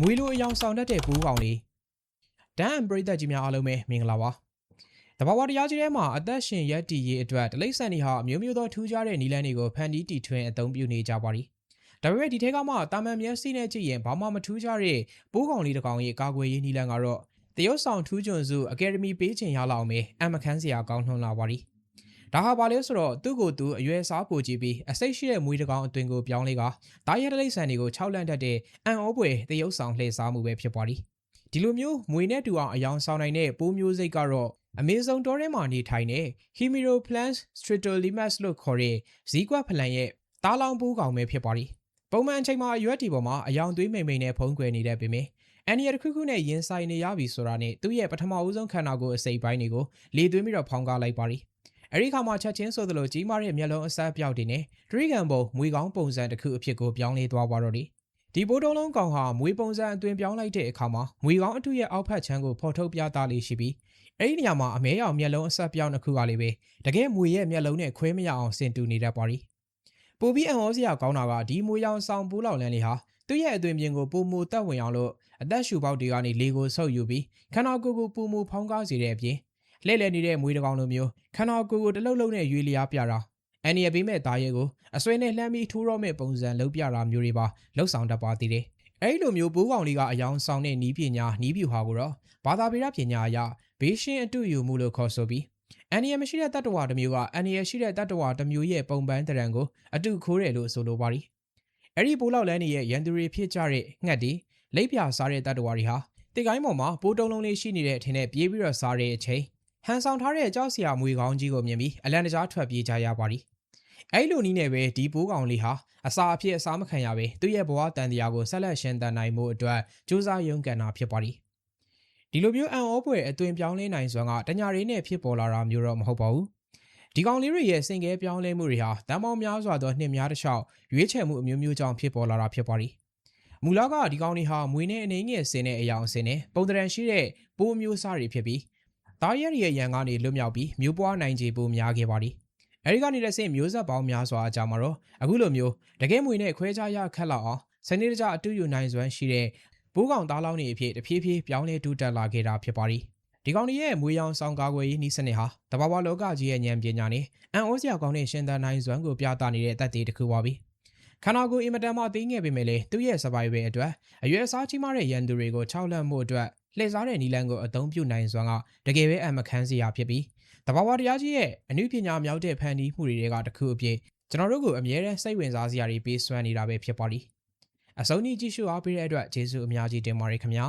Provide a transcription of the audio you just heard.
မွေလိုအယောင်ဆောင်တတ်တဲ့ပူးကောင်လေးဒန်ပရိသတ်ကြီးများအားလုံးပဲမင်္ဂလာပါတဘာဝတရားကြီးထဲမှာအသက်ရှင်ရက်တည်ရေးအတွက်တိရစ္ဆာန်တွေဟာအမျိုးမျိုးသောထူးခြားတဲ့နည်းလမ်းတွေကိုဖန်တီးတီထွင်အသုံးပြုနေကြပါသည်ဒါပေမဲ့ဒီထဲကမှတာမန်မျက်စိနဲ့ကြည့်ရင်ဘာမှမထူးခြားတဲ့ပိုးကောင်လေးတစ်ကောင်ရဲ့ကာကွယ်ရေးနည်းလမ်းကတော့တရုတ်ဆောင်ထူးချွန်စုအကယ်ဒမီပေးချင်ရလောက်မယ်အမခန်းစရာကောင်းနှုံးလာပါသည် ဒါဟာဘာလဲဆိုတော့သူ့ကိုယ်သူအရွယ်စားပိုကြည့်ပြီးအစိတ်ရှိတဲ့မွေးတစ်ကောင်အသွင်ကိုပြောင်းလဲကတားရဲတိရစ္ဆာန်တွေကိုခြောက်လန့်တတ်တဲ့အံ့ဩဖွယ်တရုတ်ဆောင်လှည့်စားမှုပဲဖြစ်ပါသည်ဒီလိုမျိုးမွေနဲ့တူအောင်အယောင်ဆောင်နိုင်တဲ့ပိုးမျိုးစိတ်ကတော့အမေဇုန်တောထဲမှာနေထိုင်တဲ့ Hemiroplans stritolimus လို့ခေါ်တဲ့ဇီးကွက်ဖလန်ရဲ့တားလောင်ပိုးကောင်ပဲဖြစ်ပါသည်ပုံမှန်အချိန်မှာအရွက်တီပေါ်မှာအယောင်သွေးမိန်မိန်နဲ့ဖုံးကွယ်နေတဲ့ပေမယ့်အန်နီရတစ်ခုခုနဲ့ရင်ဆိုင်နေရပြီဆိုတာနဲ့သူ့ရဲ့ပထမဦးဆုံးခန္ဓာကိုယ်အစိပ်ပိုင်းတွေကိုလေသွင်းပြီးတော့ဖောင်းကားလိုက်ပါသည် အဲဒီခါမှာချက်ချင်းဆိုသလိုကြီးမားတဲ့မျက်လုံးအဆက်ပြောက်တွေနဲ့ဒရိဂန်ပုံမွေကောင်းပုံစံတစ်ခုအဖြစ်ကိုပြောင်းလဲသွားပါတော့တယ်ဒီဘိုးတုံးလုံးကောင်ဟာမွေပုံစံအသွင်ပြောင်းလိုက်တဲ့အခါမှာမွေကောင်းအထုရဲ့အောက်ဖက်ချမ်းကိုဖော်ထုတ်ပြသလေးရှိပြီးအဲ့ဒီနေရာမှာအမဲရောင်မျက်လုံးအဆက်ပြောင်းတစ်ခုကလေးပဲတကယ်မွေရဲ့မျက်လုံးနဲ့ခွဲမရအောင်ဆင်တူနေတတ်ပါသည်ပူပြီးအံ့ဩစရာကောင်းတာကဒီမွေရောင်ဆောင်ပူးလောက်လန်းလေးဟာသူ့ရဲ့အသွင်ပြင်ကိုပုံမူတက်ဝင်အောင်လို့အသက်ရှူပေါက်တွေကနေလေကိုဆုပ်ယူပြီးခန္ဓာကိုယ်ကိုပူမူဖောင်းကားစေတဲ့အပြင် လှဲ့လှဲ့နေတဲ့မွေးတစ်ကောင်လိုမျိုးခန္ဓာကိုယ်ကိုတလှုပ်လှုပ်နဲ့ရွေလျားပြတာအန်နီရပေးမဲ့သားရဲကိုအစွဲနဲ့လှမ်းပြီးထိုးရောမဲ့ပုံစံလုပ်ပြတာမျိုးတွေပါလှုပ်ဆောင်တတ်ပါသေးတယ်အဲဒီလိုမျိုးပိုးကောင်လေးကအယောင်ဆောင်တဲ့နီးပညာနီးပြူဟာကိုတော့ဘာသာပေရပညာအရဘေးရှင်းအတူယူမှုလို့ခေါ်ဆိုပြီးအန်နီရမရှိတဲ့တတ္တဝါတစ်မျိုးကအန်နီရရှိတဲ့တတ္တဝါတစ်မျိုးရဲ့ပုံပန်းတရံကိုအတူခိုးတယ်လို့ဆိုလိုပါသည်အဲ့ဒီပိုးလောက်လန်းနေရဲ့ရန်သူတွေဖြစ်ကြတဲ့ငှက်တွေလိပ်ပြာစားတဲ့တတ္တဝါတွေဟာတိတ်ကိုင်းပေါ်မှာပိုးတုံးလုံးလေးရှိနေတဲ့အထင်နဲ့ပြေးပြီးတော့စားတဲ့အချိန် ဟန်ဆောင်ထားတဲ့ကြောက်စရာမွေကောင်းကြီးကိုမြင်ပြီးအလန်တကြားထွက်ပြေးကြရပါသည်အဲ့လိုနည်းနဲ့ပဲဒီပိုးကောင်လေးဟာအစာအဖြစ်အစားမခံရပဲသူ့ရဲ့ဘဝတန်တရားကိုဆက်လက်ရှင်သန်နိုင်မှုအတွက်စူးစမ်းရုန်းကန်တာဖြစ်ပါသည်ဒီလိုမျိုးအံ့ဩဖွယ်အသွင်ပြောင်းလဲနိုင်စွမ်းကတညာရင်းနဲ့ဖြစ်ပေါ်လာတာမျိုးတော့မဟုတ်ပါဘူးဒီကောင်လေးတွေရဲ့စင်ကဲပြောင်းလဲမှုတွေဟာတန်ပေါင်းများစွာသောနှစ်များတစ်လျှောက်ရွေးချယ်မှုအမျိုးမျိုးကြောင့်ဖြစ်ပေါ်လာတာဖြစ်ပါသည်မူလကဒီကောင်တွေဟာမွေနဲ့အနေငယ်စင်တဲ့အယောင်အစင်နဲ့ပုံတရံရှိတဲ့ပိုးမျိုးစားတွေဖြစ်ပြီး သားရဲရဲ့ရန်ကနေလွတ်မြောက်ပြီးမျိုးပွားနိုင်ခြေပိုများခဲ့ပါသည်အဲဒီကနေတစ်ဆင့်မျိုးဆက်ပေါင်းများစွာအကြောင်းမှာတော့အခုလိုမျိုးတကယ်မွေနဲ့ခွဲခြားရခက်လောက်အောင်စနေတကျအတူယူနိုင်စွမ်းရှိတဲ့ဘိုးကောင်သားလောင်းတွေအဖြစ်တဖြည်းဖြည်းပြောင်းလဲတူတက်လာခဲ့တာဖြစ်ပါသည်ဒီကောင်တွေရဲ့မွေရောင်ဆောင်ကာကွယ်ရေးနည်းစနစ်ဟာတဘာဝလောကကြီးရဲ့ဉာဏ်ပညာနဲ့အံ့ဩစရာကောင်းတဲ့ရှင်သန်နိုင်စွမ်းကိုပြသနေတဲ့အသက်တွေတစ်ခုပါပြီခန္ဓာကိုယ်အင်မတန်မှသိငယ်ပေမဲ့လည်းသူ့ရဲ့ survival အတွက်အရွယ်အစားကြီးမားတဲ့ရန်သူတွေကိုခြောက်လန့်မှုအတွက် လှည့်စားတဲ့နီလန်ကိုအသုံးပြုနိုင်စွမ်းကတကယ်ပဲအမခန်းစရာဖြစ်ပြီးတဘာဝတရားကြီးရဲ့အနုပညာမြောက်တဲ့ဖန်တီးမှုတွေကတခုအဖြစ်ကျွန်တော်တို့ကိုအမြဲတမ်းစိတ်ဝင်စားစရာတွေပေးစွမ်းနေတာပဲဖြစ်ပါလိမ့်အစုံကြီးကြည့်ရှုအားပေးတဲ့အတွက်ကျေးဇူးအများကြီးတင်ပါတယ်ခင်ဗျာ